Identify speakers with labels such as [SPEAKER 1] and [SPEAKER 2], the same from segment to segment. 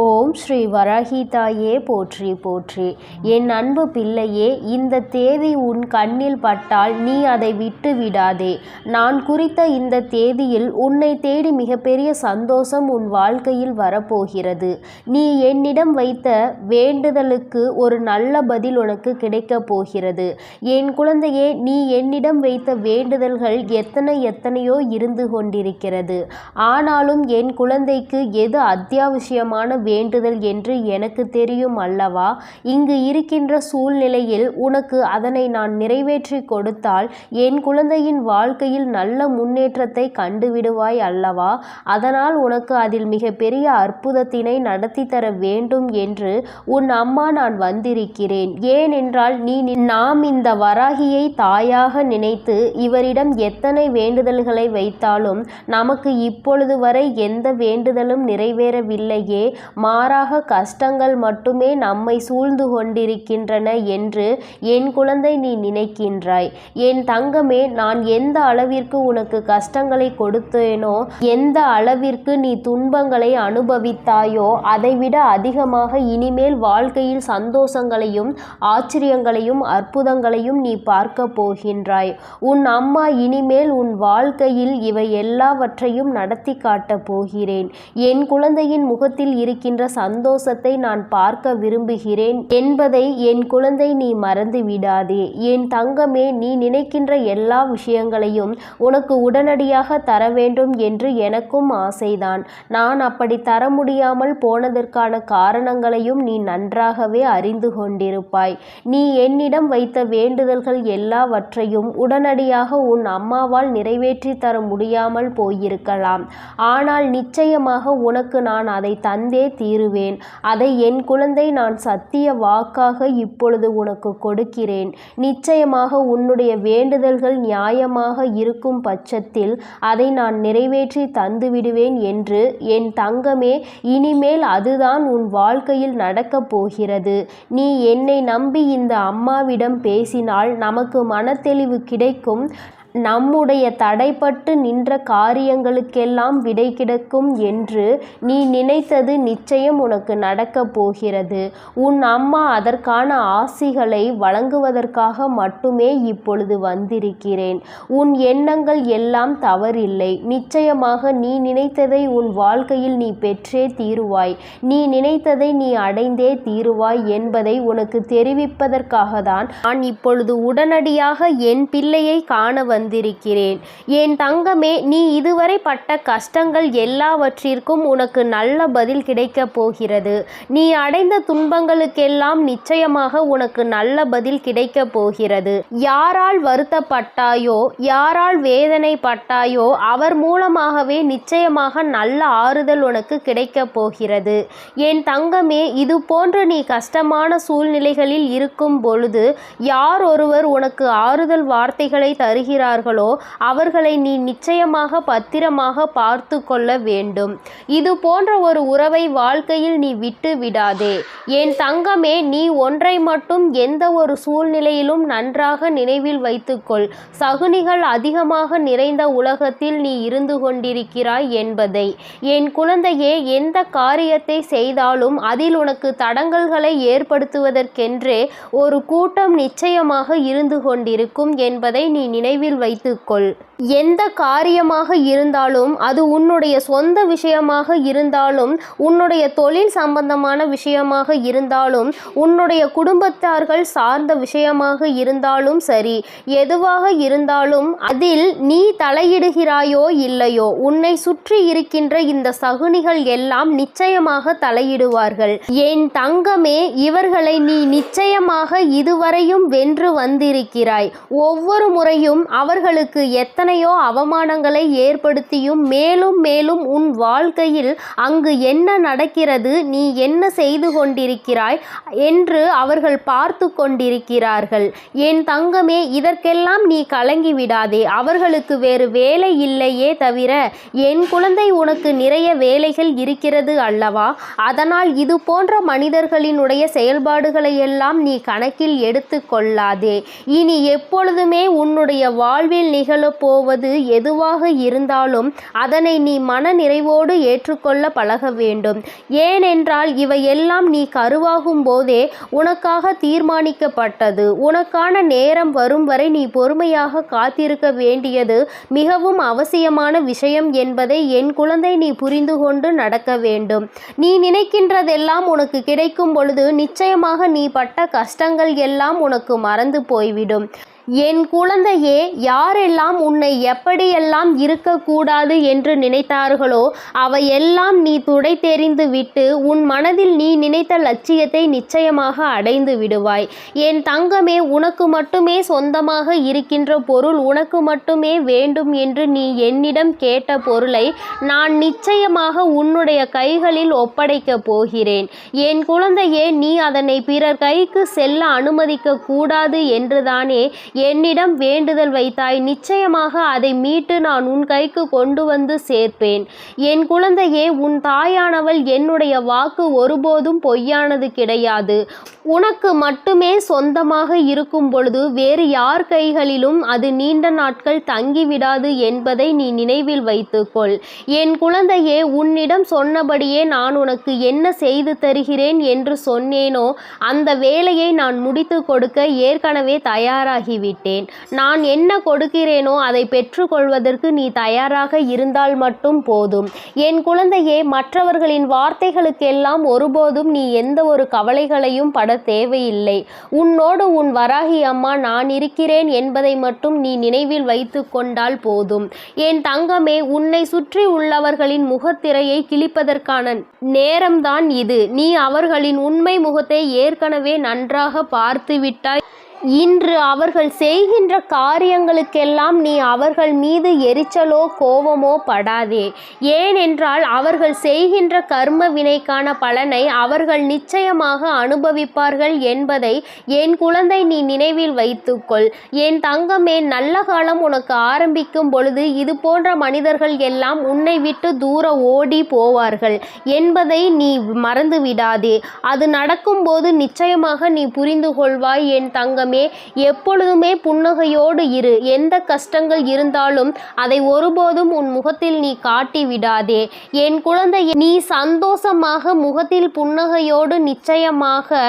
[SPEAKER 1] ஓம் ஸ்ரீ வராகிதாயே போற்றி போற்றி. என் அன்பு பிள்ளையே இந்த தேதி உன் கண்ணில் பட்டால் நீ அதை விட்டு விடாதே. நான் குறித்த இந்த தேதியில் உன்னை தேடி மிகப்பெரிய சந்தோஷம் உன் வாழ்க்கையில் வரப்போகிறது. நீ என்னிடம் வைத்த வேண்டுதலுக்கு ஒரு நல்ல பதில் உனக்கு கிடைக்கப் போகிறது. என் குழந்தையே நீ என்னிடம் வைத்த வேண்டுதல்கள் எத்தனை எத்தனையோ இருந்து கொண்டிருக்கிறது. ஆனாலும் என் குழந்தைக்கு எது அத்தியாவசியமான வேண்டுதல் என்று எனக்கு தெரியும் அல்லவா? இங்கு இருக்கின்ற சூழ்நிலையில் உனக்கு அதனை நான் நிறைவேற்றி கொடுத்தால் என் குழந்தையின் வாழ்க்கையில் நல்ல முன்னேற்றத்தை கண்டுவிடுவாய் அல்லவா? அதனால் உனக்கு அதில் மிகப்பெரிய அற்புதத்தினை நடத்தி தர வேண்டும் என்று உன் அம்மா நான் வந்திருக்கிறேன். ஏனென்றால் நீ நாம் இந்த வராகியை தாயாக நினைத்து இவரிடம் எத்தனை வேண்டுதல்களை வைத்தாலும் நமக்கு இப்பொழுது வரை எந்த வேண்டுதலும் நிறைவேறவில்லையே. மாறாக கஷ்டங்கள் மட்டுமே நம்மை சூழ்ந்து கொண்டிருக்கின்றன என்று என் குழந்தை நீ நினைக்கின்றாய். என் தங்கமே நான் எந்த அளவிற்கு உனக்கு கஷ்டங்களை கொடுத்தேனோ எந்த அளவிற்கு நீ துன்பங்களை அனுபவித்தாயோ அதைவிட அதிகமாக இனிமேல் வாழ்க்கையில் சந்தோஷங்களையும் ஆச்சரியங்களையும் அற்புதங்களையும் நீ பார்க்க போகின்றாய். உன் அம்மா இனிமேல் உன் வாழ்க்கையில் இவை எல்லாவற்றையும் நடத்தி காட்டப் போகிறேன். என் குழந்தையின் முகத்தில் இருக்கின்ற சந்தோஷத்தை நான் பார்க்க விரும்புகிறேன் என்பதை என் குழந்தை நீ மறந்து விடாதே. என் தங்கமே நீ நினைக்கின்ற எல்லா விஷயங்களையும் உனக்கு உடனடியாக தர வேண்டும் என்று எனக்கும் ஆசைதான். நான் அப்படி தர முடியாமல் போனதற்கான காரணங்களையும் நீ நன்றாகவே அறிந்து கொண்டிருப்பாய். நீ என்னிடம் வைத்த வேண்டுதல்கள் எல்லாவற்றையும் உடனடியாக உன் அம்மாவால் நிறைவேற்றி தர முடியாமல் போயிருக்கலாம். ஆனால் நிச்சயமாக உனக்கு நான் அதை தந்தே தீருவேன். அதை என் குழந்தை நான் சத்திய வாக்காக இப்பொழுது உனக்கு கொடுக்கிறேன். நிச்சயமாக உன்னுடைய வேண்டுதல்கள் நியாயமாக இருக்கும் பட்சத்தில் அதை நான் நிறைவேற்றி தந்துவிடுவேன் என்று என் தங்கமே இனிமேல் அதுதான் உன் வாழ்க்கையில் நடக்கப் போகிறது. நீ என்னை நம்பி இந்த அம்மாவிடம் பேசினால் நமக்கு மனத்தெளிவு கிடைக்கும். நம்முடைய தடைப்பட்டு நின்ற காரியங்களுக்கெல்லாம் விடை கிடைக்கும் என்று நீ நினைத்தது நிச்சயம் உனக்கு நடக்கப் போகிறது. உன் அம்மா அதற்கான ஆசிகளை வழங்குவதற்காக மட்டுமே இப்பொழுது வந்திருக்கிறேன். உன் எண்ணங்கள் எல்லாம் தவறில்லை. நிச்சயமாக நீ நினைத்ததை உன் வாழ்க்கையில் நீ பெற்றே தீருவாய். நீ நினைத்ததை நீ அடைந்தே தீருவாய் என்பதை உனக்கு தெரிவிப்பதற்காக தான் நான் இப்பொழுது உடனடியாக என் பிள்ளையை காண வந்திருக்கிறேன் என் தங்கமே நீ இதுவரை பட்ட கஷ்டங்கள் எல்லாவற்றிற்கும் உனக்கு நல்ல பதில் கிடைக்கப் போகிறது. நீ அடைந்த துன்பங்களுக்கெல்லாம் நிச்சயமாக உனக்கு நல்ல பதில் கிடைக்கப் போகிறது. யாரால் வருத்தப்பட்டாயோ யாரால் வேதனைப்பட்டாயோ அவர் மூலமாகவே நிச்சயமாக நல்ல ஆறுதல் உனக்கு கிடைக்கப் போகிறது. என் தங்கமே இது போன்ற நீ கஷ்டமான சூழ்நிலைகளில் இருக்கும் பொழுது யார் ஒருவர் உனக்கு ஆறுதல் வார்த்தைகளை தருகிறார் தருகிறார்களோ அவர்களை நீ நிச்சயமாக பத்திரமாக பார்த்து கொள்ள வேண்டும். இது போன்ற ஒரு உறவை வாழ்க்கையில் நீ விட்டு விடாதே. என் தங்கமே நீ ஒன்றை மட்டும் எந்த ஒரு சூழ்நிலையிலும் நன்றாக நினைவில் வைத்துக்கொள். சகுனிகள் அதிகமாக நிறைந்த உலகத்தில் நீ இருந்து கொண்டிருக்கிறாய் என்பதை. என் குழந்தையே எந்த காரியத்தை செய்தாலும் அதில் உனக்கு தடங்கல்களை ஏற்படுத்துவதற்கென்றே ஒரு கூட்டம் நிச்சயமாக இருந்து கொண்டிருக்கும் என்பதை நீ நினைவில் வைத்துக்கொள். எந்த காரியமாக இருந்தாலும் அது உன்னுடைய சொந்த விஷயமாக இருந்தாலும் உன்னுடைய தொழில் சம்பந்தமான விஷயமாக இருந்தாலும் உன்னுடைய குடும்பத்தார்கள் சார்ந்த விஷயமாக இருந்தாலும் சரி எதுவாக இருந்தாலும் அதில் நீ தலையிடுகிறாயோ இல்லையோ உன்னை சுற்றி இருக்கின்ற இந்த சகுனிகள் எல்லாம் நிச்சயமாக தலையிடுவார்கள். என் தங்கமே இவர்களை நீ நிச்சயமாக இதுவரையும் வென்று வந்திருக்கிறாய். ஒவ்வொரு முறையும் அவர்களுக்கு எத்தனை எத்தனையோ அவமானங்களை ஏற்படுத்தியும் மேலும் மேலும் உன் வாழ்க்கையில் அங்கு என்ன நடக்கிறது நீ என்ன செய்து கொண்டிருக்கிறாய் என்று அவர்கள் பார்த்து கொண்டிருக்கிறார்கள். என் தங்கமே இதற்கெல்லாம் நீ கலங்கி விடாதே. அவர்களுக்கு வேறு வேலை இல்லையே தவிர என் குழந்தை உனக்கு நிறைய வேலைகள் இருக்கிறது அல்லவா? அதனால் இது போன்ற மனிதர்களினுடைய செயல்பாடுகளை எல்லாம் நீ கணக்கில் எடுத்து கொள்ளாதே. இனி எப்பொழுதுமே உன்னுடைய வாழ்வில் நிகழப்போ போவது எதுவாக இருந்தாலும் அதனை நீ மன நிறைவோடு ஏற்றுக்கொள்ள பழக வேண்டும். ஏனென்றால் இவையெல்லாம் நீ கருவாகும் போதே உனக்காக தீர்மானிக்கப்பட்டது. உனக்கான நேரம் வரும் வரை நீ பொறுமையாக காத்திருக்க வேண்டியது மிகவும் அவசியமான விஷயம் என்பதை என் குழந்தை நீ புரிந்து கொண்டு நடக்க வேண்டும். நீ நினைக்கின்றதெல்லாம் உனக்கு கிடைக்கும் பொழுது நிச்சயமாக நீ பட்ட கஷ்டங்கள் எல்லாம் உனக்கு மறந்து போய்விடும். என் குழந்தையே யாரெல்லாம் உன்னை எப்படியெல்லாம் இருக்கக்கூடாது என்று நினைத்தார்களோ அவையெல்லாம் நீ துடை தெரிந்து விட்டு உன் மனதில் நீ நினைத்த லட்சியத்தை நிச்சயமாக அடைந்து விடுவாய். என் தங்கமே உனக்கு மட்டுமே சொந்தமாக இருக்கின்ற பொருள் உனக்கு மட்டுமே வேண்டும் என்று நீ என்னிடம் கேட்ட பொருளை நான் நிச்சயமாக உன்னுடைய கைகளில் ஒப்படைக்கப் போகிறேன். என் குழந்தையே நீ அதனை பிறர் கைக்கு செல்ல அனுமதிக்க கூடாது என்றுதானே என்னிடம் வேண்டுதல் வைத்தாய் நிச்சயமாக அதை மீட்டு நான் உன் கைக்கு கொண்டு வந்து சேர்ப்பேன். என் குழந்தையே உன் தாயானவள் என்னுடைய வாக்கு ஒருபோதும் பொய்யானது கிடையாது. உனக்கு மட்டுமே சொந்தமாக இருக்கும் பொழுது வேறு யார் கைகளிலும் அது நீண்ட நாட்கள் தங்கிவிடாது என்பதை நீ நினைவில் வைத்துக்கொள். என் குழந்தையே உன்னிடம் சொன்னபடியே நான் உனக்கு என்ன செய்து தருகிறேன் என்று சொன்னேனோ அந்த வேலையை நான் முடித்து கொடுக்க ஏற்கனவே தயாராகிவிட்டேன். விட்டேன். நான் என்ன கொடுக்கிறேனோ அதை பெற்றுக்கொள்வதற்கு நீ தயாராக இருந்தால் மட்டும் போதும். என் குழந்தையே மற்றவர்களின் வார்த்தைகளுக்கெல்லாம் ஒருபோதும் நீ எந்த ஒரு கவலைகளையும் பட தேவையில்லை. உன்னோடு உன் வராகி அம்மா நான் இருக்கிறேன் என்பதை மட்டும் நீ நினைவில் வைத்து கொண்டால் போதும். என் தங்கமே உன்னை சுற்றி உள்ளவர்களின் முகத்திரையை கிழிப்பதற்கான நேரம்தான் இது. நீ அவர்களின் உண்மை முகத்தை ஏற்கனவே நன்றாக பார்த்து விட்டாய் இன்று அவர்கள் செய்கின்ற காரியங்களுக்கெல்லாம் நீ அவர்கள் மீது எரிச்சலோ கோபமோ படாதே. ஏனென்றால் அவர்கள் செய்கின்ற கர்ம வினைக்கான பலனை அவர்கள் நிச்சயமாக அனுபவிப்பார்கள் என்பதை என் குழந்தை நீ நினைவில் வைத்துக்கொள். என் தங்கமே நல்ல காலம் உனக்கு ஆரம்பிக்கும் பொழுது இது போன்ற மனிதர்கள் எல்லாம் உன்னை விட்டு தூர ஓடி போவார்கள் என்பதை நீ மறந்து விடாதே அது நடக்கும்போது நிச்சயமாக நீ புரிந்து கொள்வாய் என் தங்கம். எப்பொழுதுமே புன்னகையோடு இரு. எந்த கஷ்டங்கள் இருந்தாலும் அதை ஒருபோதும் உன் முகத்தில் நீ காட்டி விடாதே. என் குழந்தை நீ சந்தோஷமாக முகத்தில் புன்னகையோடு நிச்சயமாக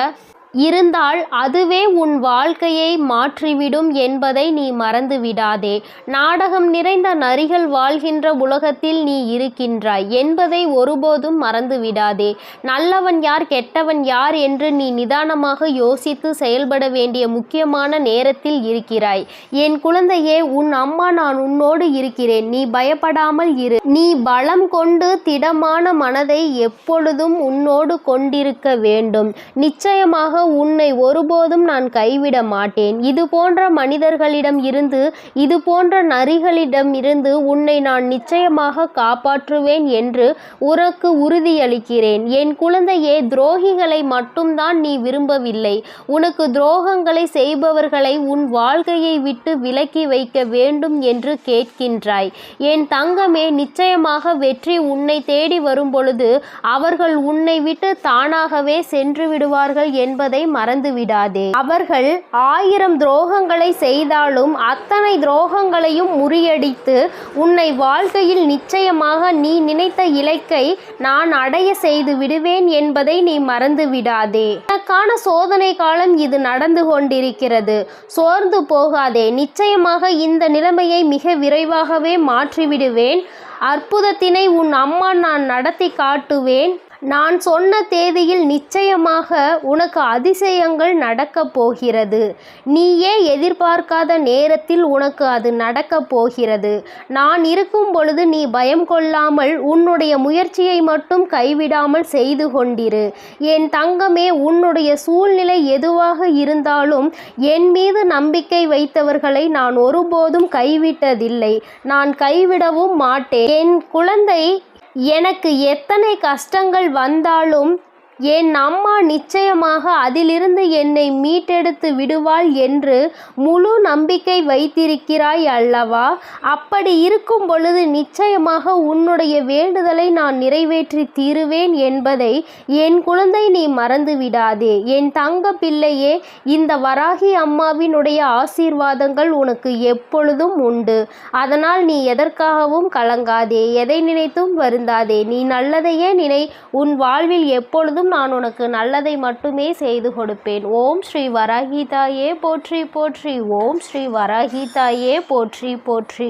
[SPEAKER 1] இருந்தால் அதுவே உன் வாழ்க்கையை மாற்றிவிடும் என்பதை நீ மறந்து விடாதே நாடகம் நிறைந்த நரிகள் வாழ்கின்ற உலகத்தில் நீ இருக்கின்றாய் என்பதை ஒருபோதும் மறந்து விடாதே நல்லவன் யார் கெட்டவன் யார் என்று நீ நிதானமாக யோசித்து செயல்பட வேண்டிய முக்கியமான நேரத்தில் இருக்கிறாய். என் குழந்தையே உன் அம்மா நான் உன்னோடு இருக்கிறேன். நீ பயப்படாமல் இரு. நீ பலம் கொண்டு திடமான மனதை எப்பொழுதும் உன்னோடு கொண்டிருக்க வேண்டும். நிச்சயமாக உன்னை ஒருபோதும் நான் கைவிட மாட்டேன். இது போன்ற மனிதர்களிடம் இருந்து இது போன்ற நரிகளிடம் இருந்து உன்னை நான் நிச்சயமாக காப்பாற்றுவேன் என்று உனக்கு உறுதியளிக்கிறேன். என் குழந்தையே துரோகிகளை மட்டும்தான் நீ விரும்பவில்லை. உனக்கு துரோகங்களை செய்பவர்களை உன் வாழ்க்கையை விட்டு விலக்கி வைக்க வேண்டும் என்று கேட்கின்றாய். என் தங்கமே நிச்சயமாக வெற்றி உன்னை தேடி வரும் பொழுது அவர்கள் உன்னை விட்டு தானாகவே சென்று விடுவார்கள் என்பதை மறந்து விடாதே அவர்கள் ஆயிரம் துரோகங்களை செய்தாலும் அத்தனை துரோகங்களையும் முறியடித்து உன்னை வாழ்க்கையில் நிச்சயமாக நீ நினைத்த இலக்கை நான் அடைய செய்து விடுவேன் என்பதை நீ மறந்து விடாதே உனக்கான சோதனை காலம் இது நடந்து கொண்டிருக்கிறது. சோர்ந்து போகாதே. நிச்சயமாக இந்த நிலைமையை மிக விரைவாகவே மாற்றிவிடுவேன். அற்புதத்தினை உன் அம்மா நான் நடத்தி காட்டுவேன். நான் சொன்ன தேதியில் நிச்சயமாக உனக்கு அதிசயங்கள் நடக்கப் போகிறது. நீயே எதிர்பார்க்காத நேரத்தில் உனக்கு அது நடக்கப் போகிறது. நான் இருக்கும் பொழுது நீ பயம் கொள்ளாமல் உன்னுடைய முயற்சியை மட்டும் கைவிடாமல் செய்து கொண்டிரு. என் தங்கமே உன்னுடைய சூழ்நிலை எதுவாக இருந்தாலும் என் மீது நம்பிக்கை வைத்தவர்களை நான் ஒருபோதும் கைவிட்டதில்லை. நான் கைவிடவும் மாட்டேன். என் குழந்தை எனக்கு எத்தனை கஷ்டங்கள் வந்தாலும் என் அம்மா நிச்சயமாக அதிலிருந்து என்னை மீட்டெடுத்து விடுவாள் என்று முழு நம்பிக்கை வைத்திருக்கிறாய் அல்லவா? அப்படி இருக்கும் பொழுது நிச்சயமாக உன்னுடைய வேண்டுதலை நான் நிறைவேற்றி தீருவேன் என்பதை என் குழந்தை நீ மறந்து விடாதே என் தங்க பிள்ளையே இந்த வராகி அம்மாவினுடைய ஆசீர்வாதங்கள் உனக்கு எப்பொழுதும் உண்டு. அதனால் நீ எதற்காகவும் கலங்காதே எதை நினைத்தும் வருந்தாதே. நீ நல்லதையே நினை உன் வாழ்வில் எப்பொழுதும் நான் உனக்கு நல்லதை மட்டுமே செய்து கொடுப்பேன். ஓம் ஸ்ரீ வராகிதாயே போற்றி போற்றி. ஓம் ஸ்ரீ வராகீதாயே போற்றி போற்றி.